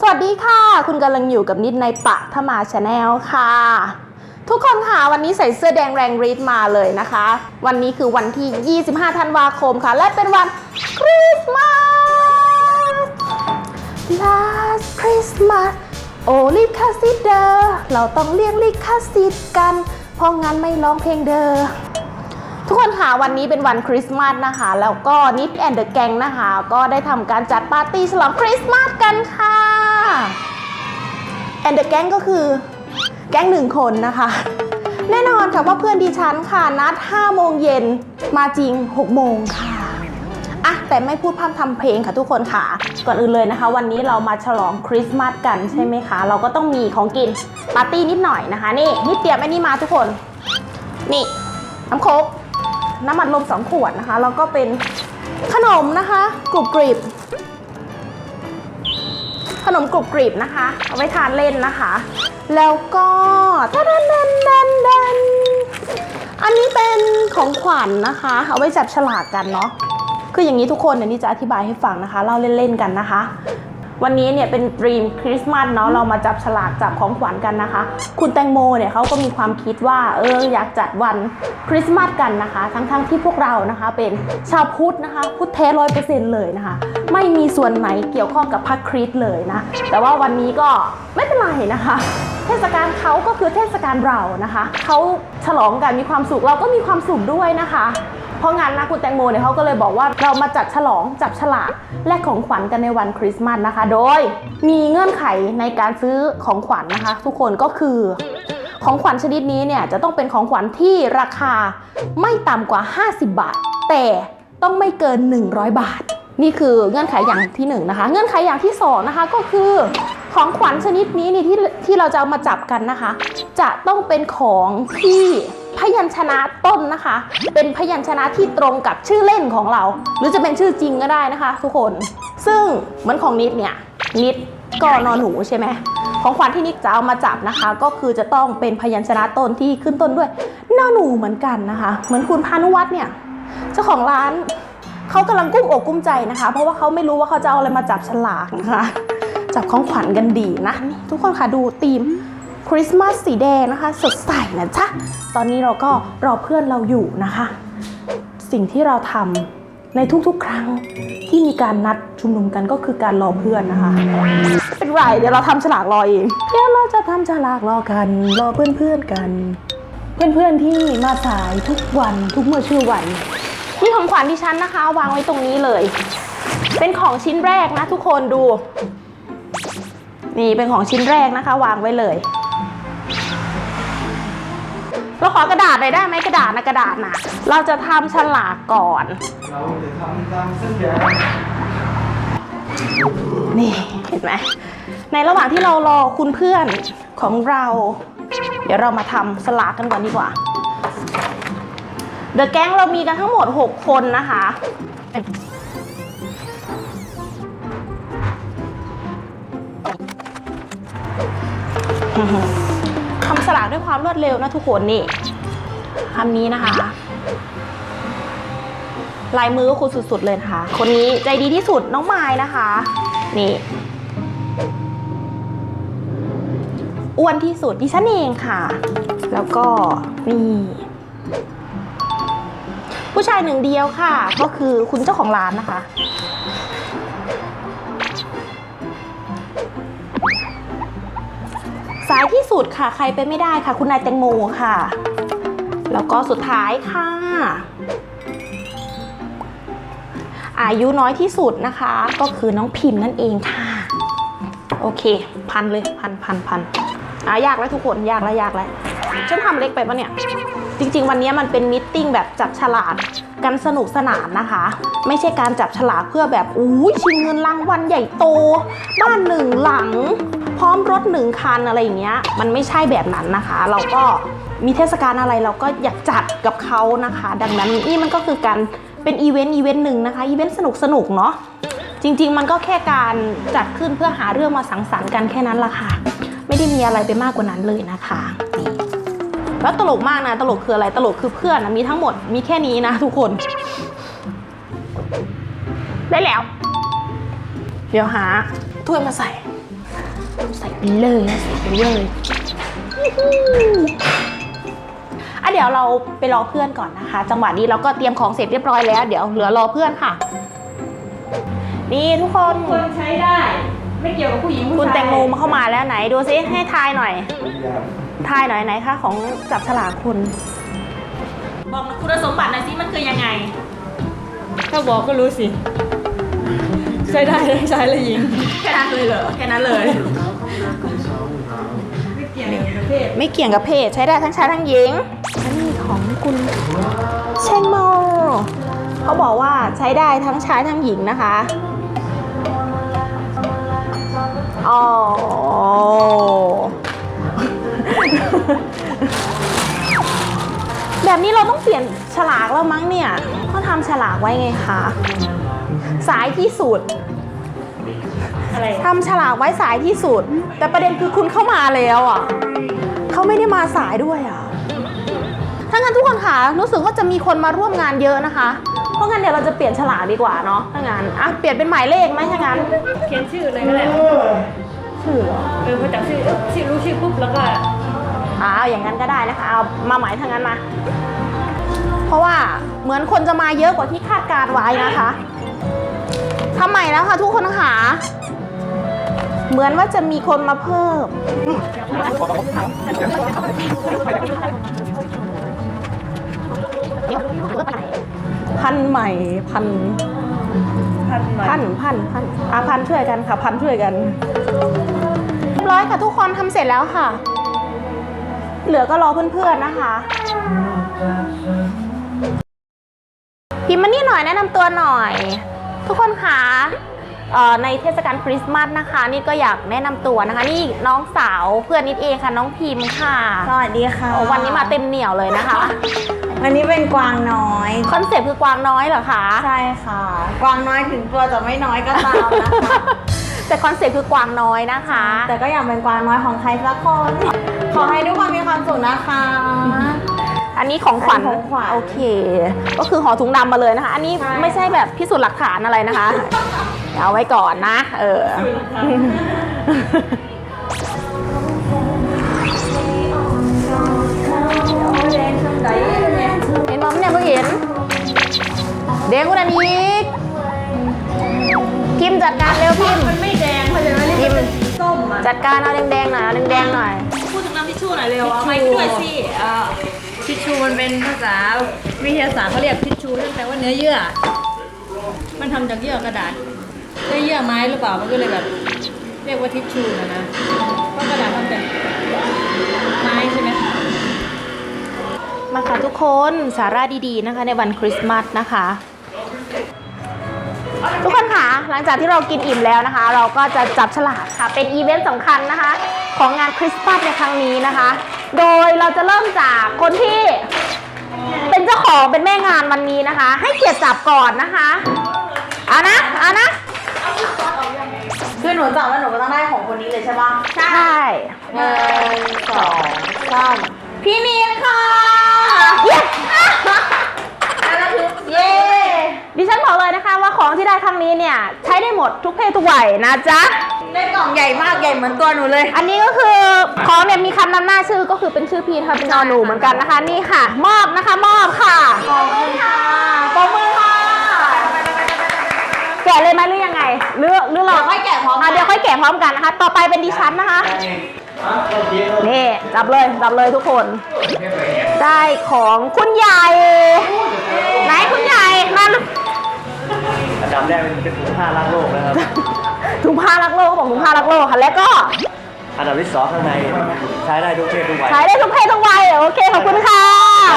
สวัสดีค่ะ คุณกำลังอยู่กับนิดในปะทมาชาแนลค่ะ ทุกคนค่ะวันนี้ใส่เสื้อแดงแรงรีดมาเลยนะคะ วันนี้คือวันที่ 25 ธันวาคมค่ะ และเป็นวันคริสต์มาส Last Christmas โอลิคาสิเดอร์เราต้องเรียกลิคาสิทธิ์กัน เพราะงั้นไม่ร้องเพลงเดอร์ทุกคนค่ะวันนี้เป็นวันคริสต์มาสนะคะ แล้วก็นิดแอนเดอะแกงนะคะ ก็ได้ทำการจัดปาร์ตี้ฉลองคริสต์มาสกันค่ะ แอนเดอะแกงก็คือแก๊งหนึ่งคนนะคะ แน่นอนค่ะว่าเพื่อนดิฉันค่ะนัด 5 โมงเย็นมาจริง 6 โมงค่ะอะแต่ไม่พูดพร่ำทำเพลงค่ะทุกคนค่ะ ก่อนอื่นเลยนะคะ วันนี้เรามาฉลองคริสต์มาสกันใช่ไหมคะ เราก็ต้องมีของกินปาร์ตี้นิดหน่อยนะคะ นี่นิดเตรียมไอ้นี่มาทุกคน นี่น้ำโคกน้ำมันลมสองขวดนะคะแล้วก็เป็นขนมนะคะกรุบกริบ ขนมกรุบกริบนะคะ เอาไว้ทานเล่นนะคะ แล้วก็ดันดันดันดันอันนี้เป็นของขวัญนะคะ เอาไว้จับฉลากกันเนาะคืออย่างนี้ทุกคนเดี๋ยวนี้จะอธิบายให้ฟังนะคะ เล่าเล่นๆกันนะคะ วันนี้เนี่ยเป็นดรีมคริสต์มาสเนาะเรามาจับฉลากจับของขวัญกันนะคะ คุณแตงโมเนี่ยเขาก็มีความคิดว่าเอออยากจัดวันคริสต์มาสกันนะคะ ทั้งๆที่พวกเรานะคะเป็นชาวพุทธนะคะพุทธแท้ร้อยเปอร์เซ็นต์เลยนะคะ ไม่มีส่วนไหนเกี่ยวข้องกับพระคริสต์เลยนะ แต่ว่าวันนี้ก็ไม่เป็นไรนะคะเทศกาลเขาก็คือเทศกาลเรานะคะ เขาฉลองกันมีความสุขเราก็มีความสุขด้วยนะคะ เพราะงั้นนะคุณแตงโมเนี่ยเขาก็เลยบอกว่าเรามาจัดฉลองจับฉลากแลกของขวัญกันในวันคริสต์มาสนะคะ โดยมีเงื่อนไขในการซื้อของขวัญนะคะ ทุกคนก็คือของขวัญชนิดนี้เนี่ยจะต้องเป็นของขวัญที่ราคาไม่ต่ำกว่า 50 บาท แต่ต้องไม่เกิน 100 บาท นี่คือเงื่อนไขอย่างที่หนึ่งนะคะ เงื่อนไขอย่างที่สองนะคะก็คือของขวัญชนิดนี้นี่ที่ที่เราจะเอามาจับกันนะคะ จะต้องเป็นของที่ พยัญชนะต้นนะคะ เป็นพยัญชนะที่ตรงกับชื่อเล่นของเรา หรือจะเป็นชื่อจริงก็ได้นะคะ ทุกคน ซึ่งเหมือนของนิดเนี่ยนิดก็นอนหนูใช่ไหมของขวัญที่นิดจะเอามาจับนะคะ ก็คือจะต้องเป็นพยัญชนะต้นที่ขึ้นต้นด้วยนอหนูเหมือนกันนะคะ เหมือนคุณพานุวัฒน์เนี่ยเจ้าของร้านเขากำลังกุ้มอกกุ้มใจนะคะ เพราะว่าเขาไม่รู้ว่าเขาจะเอาอะไรมาจับฉลากนะคะจับของขวัญกันดีนะนี่ทุกคนค่ะดูธีม คริสต์มาสสีแดงนะคะ สดใสนะจ๊ะ ตอนนี้เราก็รอเพื่อนเราอยู่นะคะ สิ่งที่เราทำในทุกๆ ครั้งที่มีการนัดชุมนุมกันก็คือการรอเพื่อนนะคะไม่เป็นไรเดี๋ยวเราทำฉลากรอเองเดี๋ยวเราจะทำฉลากรอกัน รอเพื่อนๆกัน เพื่อนๆที่มาสายทุกวันทุกเมื่อชื่อวันนี่ของขวัญดิฉันนะคะ วางไว้ตรงนี้เลย เป็นของชิ้นแรกนะทุกคนดู นี่เป็นของชิ้นแรกนะคะ วางไว้เลย เราขอกระดาษหน่อยได้ไหมกระดาษนะกระดาษนะเราจะทำฉลากก่อน เราจะทำตามสัญญานี่เห็นไหมในระหว่างที่เรารอคุณเพื่อนของเรา เดี๋ยวเรามาทำสลากกันก่อนดีกว่า เดอะแก๊งเรามีกันทั้งหมด 6 คนนะคะทำสลาก ด้วยความรวดเร็วนะทุกคนนี่คำนี้นะคะลายมือก็คุณสุดๆเลยนะคะ คนนี้ใจดีที่สุดน้องไม้นะคะ นี่อ้วนที่สุดดิฉันเองค่ะ แล้วก็นี่ผู้ชายหนึ่งเดียวค่ะ ก็คือคุณเจ้าของร้านนะคะายที่สุดค่ะ ใครไปไม่ได้ค่ะ คุณนายแตงโมค่ะ แล้วก็สุดท้ายค่ะ อายุน้อยที่สุดนะคะ ก็คือน้องพิมพ์นั่นเองค่ะ โอเค พันเลยพันพันพันอะยากแล้วทุกคนยากแล้วยากแล้วฉันทำเล็กไปปะเนี่ย จริง ๆ วันนี้มันเป็นมิทติ้งแบบจับฉลากกันสนุกสนานนะคะ ไม่ใช่การจับฉลากเพื่อแบบอู้ชิงเงินรางวัลใหญ่โต บ้านหนึ่งหลัง พร้อมรถหนึ่งคันอะไรอย่างเงี้ย มันไม่ใช่แบบนั้นนะคะ เราก็มีเทศกาลอะไรเราก็อยากจัดกับเขานะคะ ดังนั้นนี่มันก็คือการเป็นอีเวนต์อีเวนต์หนึ่งนะคะอีเวนต์สนุกสนุกๆเนาะจริง ๆ มันก็แค่การจัดขึ้นเพื่อหาเรื่องมาสังสรรค์กันแค่นั้นละค่ะ ไม่ได้มีอะไรไปมากกว่านั้นเลยนะคะดีแล้วตลกมากนะตลกคืออะไรตลกคือเพื่อนนะมีทั้งหมดมีแค่นี้นะทุกคน ได้แล้ว เดี๋ยวหาถ้วยมาใส่ ไปเลยไปเลยอะเดี๋ยวเราไปรอเพื่อนก่อนนะคะ จังหวะนี้เราก็เตรียมของเสร็จเรียบร้อยแล้ว เดี๋ยวเหลือรอเพื่อนค่ะ นี่ทุกคนคนใช้ได้ ไม่เกี่ยวกับผู้หญิงผู้ชายคุณแตงโมมาเข้ามาแล้วไหนดูซิให้ทายหน่อย ทายหน่อยไหนคะของจับฉลากคุณ บอกคุณสมบัติหน่อยสิมันคือยังไง ถ้าบอกก็รู้สิ ใช้ได้ทั้งชายและหญิง แค่นั้นเลยเหรอ แค่นั้นเลย ไม่เกี่ยงกับเพศใช้ได้ทั้งชายทั้งหญิงอันนี้ของคุณเชนโมเขาบอกว่าใช้ได้ทั้งชายทั้งหญิงนะคะอ๋อแบบนี้เราต้องเปลี่ยนฉลากแล้วมั้งเนี่ยเขาทำฉลากไว้ไงคะสายที่สุดอะไรทำฉลากไว้สายที่สุด แต่ประเด็นคือคุณเข้ามาแล้วอะ เขาไม่ได้มาสายด้วยอะถ้างั้นทุกคนค่ะรู้สึกว่าจะมีคนมาร่วมงานเยอะนะคะ เพราะงั้นเดี๋ยวเราจะเปลี่ยนฉลากดีกว่าเนาะถ้างั้นอะเปลี่ยนเป็นหมายเลขไหมถ้างั้นเขียนชื่อเลยก็ได้ชื่อเหรอเออพอจับชื่อเออชื่อรู้ชื่อปุ๊บแล้วก็อ่าเอาอย่างนั้นก็ได้นะคะเอามาหมายถ้างั้นมา เพราะว่าเหมือนคนจะมาเยอะกว่าที่คาดการไว้นะคะทำใหม่แล้วค่ะทุกคนค่ะ เหมือนว่าจะมีคนมาเพิ่ม พันใหม่พันพันพันพันพันอาพันช่วยกันค่ะ พันช่วยกันร้อยค่ะทุกคนทำเสร็จแล้วค่ะ เหลือก็รอเพื่อนๆนะคะ พิมพ์มานี่หน่อยแนะนำตัวหน่อย ทุกคนคะเอ่อ ในเทศกาลคริสต์มาสนะคะ นี่ก็อยากแนะนำตัวนะคะ นี่น้องสาวเพื่อนนิดเองค่ะ น้องพิมพ์ค่ะ สวัสดีค่ะโอ้วันนี้มาเต็มเหนียวเลยนะคะ วันนี้เป็นกวางน้อยคอนเซ็ปต์คือกวางน้อยเหรอคะใช่ค่ะ กวางน้อยถึงตัวจะไม่น้อยก็ตามนะคะแต่คอนเซ็ปต์คือกวางน้อยนะคะ แต่ก็อยากเป็นกวางน้อยของใครสักคนขอให้ทุกคนมีความสุขนะคะอันนี้ของขวัญอันนี้ของขวัญโอเค ก็คือห่อถุงดำมาเลยนะคะ อันนี้ใช่ไม่ใช่แบบพิสูจน์หลักฐานอะไรนะคะ เอาไว้ก่อนนะ เออ เห็นมั้ยเนี่ยเพิ่งเห็น เด้งคุณอันอีกพิมพ์จัดการเร็วพิมพ์มันไม่แดงเพราะฉะนั้นนี่พิมพ์ส้มอะจัดการเอาแดงๆหน่อยเอาแดงๆหน่อย พูดถึงน้ำทิชชู่หน่อยเร็วเอาไม้ด้วยสิเอ่อทิชชู่มันเป็นภาษาวิทยาศาสตร์เขาเรียกทิชชู่นั่นแปลว่าเนื้อเยื่อ มันทำจากเยื่อกระดาษ เนื้เยื่อไม้หรือเปล่ามันก็เลยแบบ เรียกว่าทิชชู่นะนะเพราะกระดาษทำจากไม้ใช่ไหมมาค่ะทุกคนสาระดีๆนะคะในวันคริสต์มาสนะคะ ทุกคนค่ะหลังจากที่เรากินอิ่มแล้วนะคะ เราก็จะจับฉลากค่ะ เป็นอีเวนต์สำคัญนะคะ ของงานคริสต์มาสในครั้งนี้นะคะ โดยเราจะเริ่มจากคนที่เป็นเจ้าของเป็นแม่งานวันนี้นะคะ ให้เกียรติจับก่อนนะคะเอานะเอานะ คือหนูจับแล้วหนูก็ต้องได้ของคนนี้เลยใช่ปะใช่หนึ่งสองสามพี่นีนค่ะเย้เย้ดิฉันบอกเลยนะคะว่าของที่ได้ครั้งนี้เนี่ย ใช้ได้หมดทุกเพศทุกวัยนะจ๊ะได้กล่องใหญ่มากใหญ่เหมือนตัวหนูเลย อันนี้ก็คือของเนี่ยมีคำนำหน้าชื่อก็คือเป็นชื่อพี่ค่ะเป็นนอหนูเหมือนกันนะคะ นี่ค่ะ มอบนะคะ มอบค่ะ ขอบคุณค่ะปรบมือค่ะ แกะเลยไหมหรือยังไงหรือหรือเราเดี๋ยวค่อยแกะพร้อมกันะเดี๋ยวค่อยแกะพร้อมกันนะคะ ต่อไปเป็นดิฉันนะคะ นี่จับเลยจับเลยทุกคน ได้ของคุณใหญ่ไหนคุณใหญ่มาอันดับแรกเป็นเป็นถุงผ้ารักโลกนะครับ ถุงผ้ารักโลกเขาบอกถุงผ้ารักโลกค่ะแล้วก็ อันดับที่สองข้างในใช้ได้ทุกเพศทุกวัยขายได้ทุกเพศทุกวัยโอเคขอบคุณค่ะ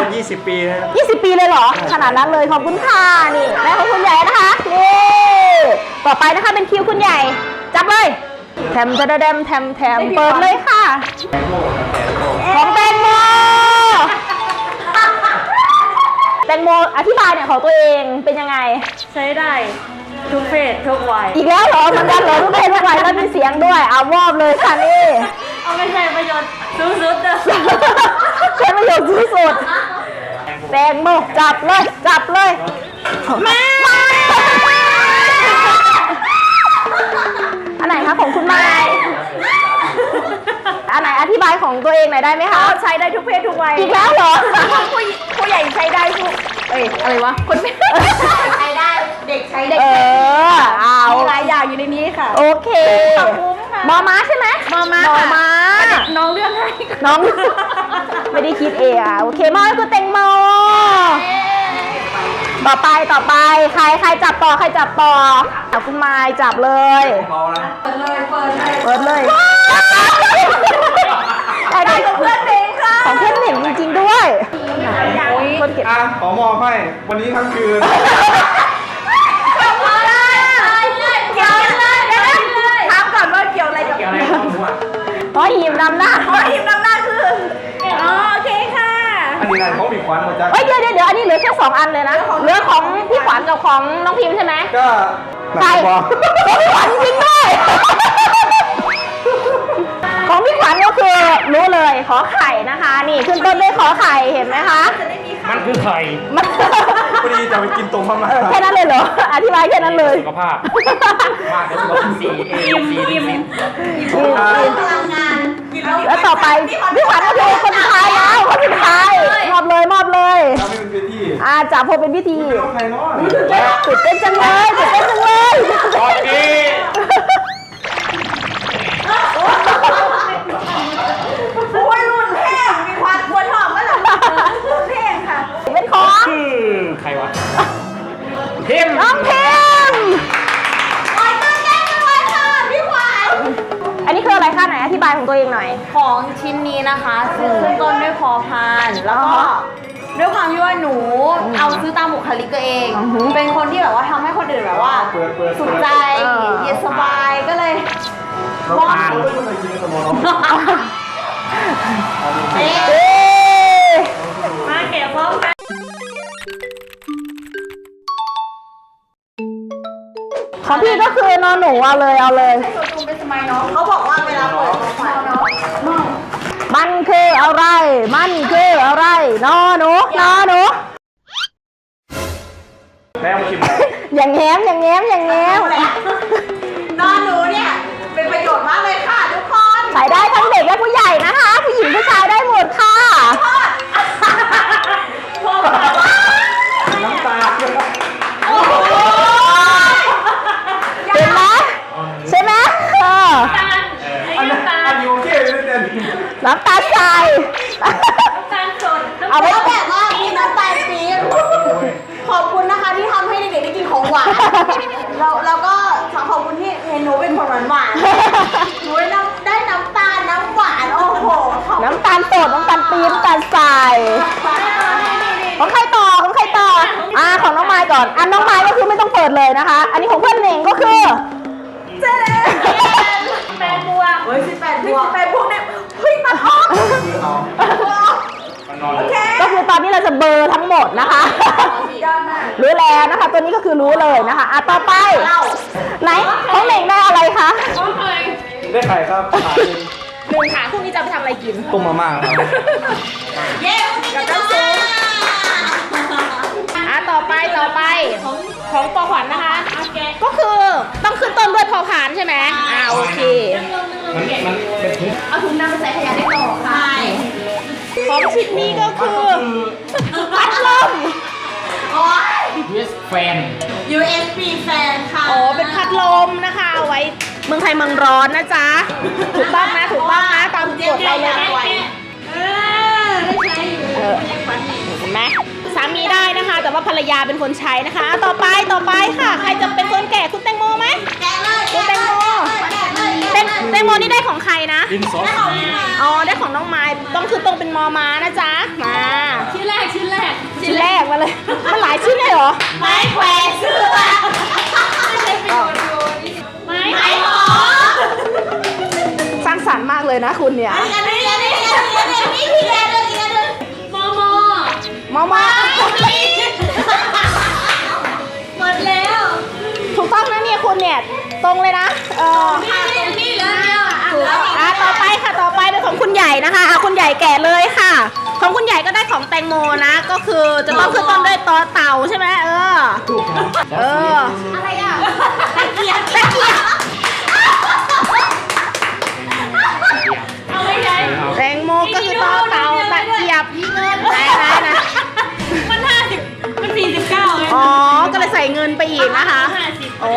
เป็น20ปีนะครับ 20 ปีเลยเหรอ ขนาดนั้นเลยขอบคุณค่ะนี่ได้ของคุณใหญ่นะคะนี่ ต่อไปนะคะเป็นคิวคุณใหญ่ จับเลยแถมจะเดมแถมแถมเปิดเลยค่ะ ของแตงโมแตงโมอธิบายเนี่ยของตัวเองเป็นยังไง ใช้ได้ทุกเพศทุกวัยอีกแล้วเหรอเหมันกันเหรอทุกเพศทุกวัยแล้วมีเสียงด้วยเอามอบเลยค่ะนี่เอาไม่ใช่ประโยชน์สูงสุดนะใช้ประโยชน์ที่สุดแตงโมจับเลยจับเลยมา อันไหนคะของคุณไม้ธิบายของตัวเองหน่อยได้ไหมคะ ใช้ได้ทุกเพศทุกวัยอีกแล้วเหรอ ผู้หญิงผู้ใหญ่ใช้ได้ทุกเอ้ยอะไรวะคนไม่ใช้ได้เด็กใช้เด็กเออเอามีหลายอย่างอยู่ในนี้ค่ะโอเคขอบคุณค่ะมอม้าใช่ไหมมอม้ามอค่ะม้าน้องเลือกให้น้องไม่ได้คิดเองอะโอเคมอก็คือแตงโมต่อไปต่อไปใครใครจับต่อใครจับต่อ เอาคุณไมายจับเลยเบานะเปิดเลยได้ได้ของเพื่อนเองค่ะของเพื่อนเห็นจริง ๆ ด้วยคนเก็บอะขอมอบให้ วันนี้ทั้งคืนเกี่ยวเลยเดี๋ยวนะถามก่อนว่าเกี่ยวอะไรกับเกี่ยวอะไรกับผมอะเพราะหิมนำหน้าอ๋อทีมนำหน้าคืออ๋อโอเคค่ะอันนี้อะไรเขามีควันมาจากเฮ้ยเดี๋ยวเดี๋ยวเดี๋ยวอันนี้เหลือแค่สองอันเลยนะเหลือของพี่ขวัญกับของน้องพิมพ์ใช่ไหมก็ หนัใครงบอของพี่ขวัญจริงด้วย ของพี่ขวัญก็คือรู้เลยขอไข่นะคะ นี่ขึ้นต้นด้วยขอไข่เห็นไหมคะมันคือไข่มันพอดีจะไปกินตรงพม่าแค่นั้นเลยเหรอ อธิบายแค่นั้นเลยสุขภาพมากเดี๋ยวสุขภาพสีเอสีดีสีพลังงานแล้วต่อไปพี่ขวัญก็คือคนสุดท้ายแล้วคนสุดท้ายม อบเลยมอบเลยทำให้มันเป็นที่อาจับพอเป็นพิธีไม่ต้องใครเนาะตื่นเต้นจังเลยตื่นเต้นจังเลยตอนนี้โอ้ยรุ่นแห้งมีความควรหอมก็หรอรุ่นแห้งค่ะเป็นของคือใครวะเทมน้องพิมพ์โายของตัวเองหน่อย ของชิ้นนี้นะคะซื้อขึ้นต้นด้วยพอพานแล้วก็อ๋อด้วยความที่ว่าหนูเอาซื้อตามบุคลิกตัวเอง อือหือ เป็นคนที่แบบว่าทำให้คนอื่นแบบว่า เปิดเปิดสุขใจเออเย็นสบายก็เลยเราทานเราไม่เคยกินในสมองเอ๊ะ ของพี่ก็คือนอนหนูเอาเลยเอาเลยเขาบอกว่าเวลาเปิดของขวัญเนาะมันคืออะไร มันคืออะไรนอหนูนอหนู แม่มาชิมไหมอย่างแง้มอย่างแง้มอย่างแง้ม นอนหนูเนี่ยเป็นประโยชน์มากเลยค่ะทุกคนใส่ได้ทั้งเด็กและผู้ใหญ่นะคะ ผู้หญิงผู้ชายได้หมดค่ะน้ำตา เห็นไหมใช่ไหมเออ อันนั้นอันยูเก้เลยเนี่ยน้ำตาลทรายการสดเอาไว้แล้วแบบว่ามีน้ำตาลปี๊บขอบคุณนะคะที่ทำให้เด็กๆได้กินของหวานแล้วแล้วก็ขอบคุณที่เห็นหนูเป็นคนหวานหวานๆหนูได้น้ำได้น้ำตาลน้ำหวานโอ้โหขอบคุณน้ำตาลสดน้ำตาลปี๊บน้ำตาลทรายของใครต่อของใครต่ออ่าของน้องไม้ก่อนอันน้องไม้ก็คือไม่ต้องเปิดเลยนะคะ อันนี้ของเพื่อนเหน่งก็คือ แปดบวกเฮ้ยสิบแปดบวกแปดบวกเนี่ยเฮ้ยมันออกคือเอามันนอนโอเคก็คือตอนนี้เราจะเบลอร์ทั้งหมดนะคะ ยอดมากรู้แล้วนะคะ ตัวนี้ก็คือรู้เลยนะคะอะต่อไปไหนของเหน่งได้อะไรคะได้ไข่ครับขาหนึ่งหนึ่งค่ะพรุ่งนี้จะไปทำอะไรกิน ต้มมาม่าครับ เย้ อะต่อไปต่อไปของของปอขวัญนะคะ ก็คือต้องขึ้นต้นด้วยพอพานใช่ไหมอ่าโอเคมันมันเป็นถุงเอาถุงน้ำไปใส่ขยะได้ต่อค่ะของชิ้นนี้ก็คือพัดลม โอ้ย US แฟน USB แฟนค่ะอ๋อเป็นพัดลมนะคะเอาไว้เมืองไทยเมืองร้อนนะจ๊ะ ถูกต้องนะถูกต้องนะตามกฎเราเลยนะเออได้ใช้อยู่เออเห็นไหมสา มีได้นะคะ แต่ว่าภรรยาเป็นคนใช้นะคะต่อไปต่อไปค่ะ ใครจะเป็นคนแก่คุณแตงโมไหมแกะเลยคุณแตงโมแกะเลยแตงแตงโมนี่ได้ของใครนะ ดินซอสสีอ๋อได้ของน้องไม้ต้องคือตรงเป็นมอมานะจ๊ะมาชิ้นแรกชิ้นแรกชิ้นแรกมาเลย มันหลายชิ้นเลยเหรอ ไม้แขวนเสื้อไม้ไม้หอมสร้างสรรค์มากเลยนะคุณเนี่ยอันนี้อันนี้อันนี้อันนี้อันนี้ทีเดียวเลยทีเดียวเลยโมโมมอมา หมดแล้วถูกต้องนะเนี่ยคุณเนี่ย ตรงเลยนะ เออนี่นี่เหลือเดียวอะถูกอะต่อไปค่ะต่อไปเป็นของคุณใหญ่นะคะอะคุณใหญ่แก่เลยค่ะ ของคุณใหญ่ก็ได้ของแตงโมนะ ก็คือจะต้องขึ้นต้นด้วยตอเต่าใช่ไหมเออ เออ อะไรอะตะ นไปอีกนะคะโอ้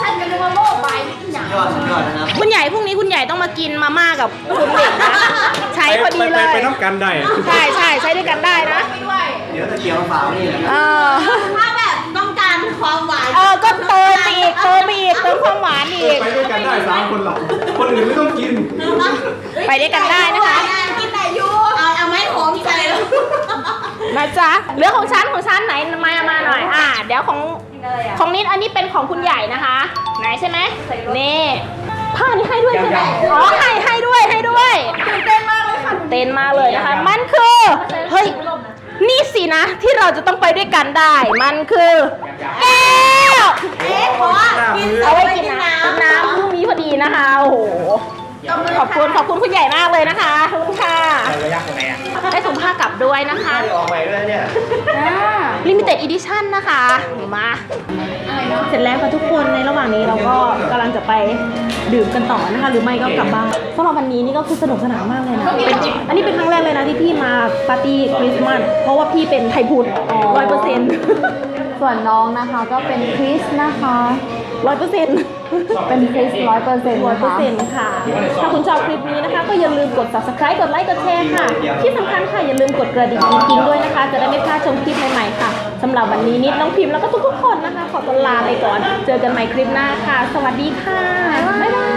ฉันก็นึกว่าโลกใบนี่อย่างยอดสุดยอดนะครับคุณใหญ่พรุ่งนี้คุณใหญ่ต้องมากินมาม่ากับคุณเด็กนะใช้พอดีเลไปย ไปน้ำกันได้ใช่ใช่ใช้ด้วยกันได้นะเดี๋ยวตะเกียบมาฝากไว้นี่แหละเออถ้าแบบต้องการความหวานเออ ก็เติมไปอีกเติมไปอีกเติมความหวานอีก ไปด้วยกันได้สามคนหลับคนอื่นไม่ต้องกิน ไปด้วยกันได้นะคะ กินไหนยูเอาเอาไม้หอมใส่แล้ว นะจ๊ะเหลือของฉันของฉันไหนมาเอามาหน่อยอ่าเดี๋ยวของของนิดอันนี้เป็นของคุณใหญ่นะคะ ไหนใช่ไหมนี่ผ้านี่ให้ด้วยใช่ไหมอ๋อให้ให้ด้วยให้ด้วยตื่นเต้นมากเลยค่ะตื่นเต้นมากเลยนะคะ มันคือเฮ้ยนี่สินะที่เราจะต้องไปด้วยกันได้ มันคือแก้วเอ๊ะเพราะว่ากินเอาไว้กินน้ำกินน้ำพรุ่งนี้พอดีนะคะโอ้โหขอบคุณขอบคุณคุณใหญ่มากเลยนะคะขอบคุณค่ะระยะคนไหนอะ ได้ ส่งผ้ากลับด้วยนะคะได้ออกใหม่ด้วยเนี่ยลิมิเต็ดอีดิชั่นนะคะ มา เสร็จแล้วค่ะทุกคนในระหว่างนี้เราก็กำลังจะไปดื่มกันต่อนะคะ หรือไม่ก็กลับบ้านสำหรับวันนี้นี่ก็คือสนุกสนานมากเลยนะเป็นอันนี้เป็นครั้งแรกเลยนะที่พี่มาปาร์ตี้คริสต์มาสเพราะว่าพี่เป็นไทยพุทธร้อยเปอร์เซ็นต์ส่วนน้องนะคะก็เป็นคริสนะคะ ร้อยเปอร์เซ็นต์เป็นคริสร้อยเปอร์เซ็นต์ร้อยนะเปอร์คะเซ็นต์ค่ะ ถ้าคุณชอบคลิปนี้นะคะ ก็อย่าลืมกด subscribe กดไลค์กดแชร์ค่ะ ที่สำคัญค่ะ อย่าลืมกดกระดิ่งกิ๊งๆด้วยนะคะ จะได้ไม่พลาดชมคลิปใหม่ๆค่ะสำหรับวันนี้นิดน้องพิมพ์แล้วก็ทุกๆคนนะคะ ขอตัวลาไปก่อน เจอกันใหม่คลิปหน้าค่ะ สวัสดีค่ะบ๊ายบาย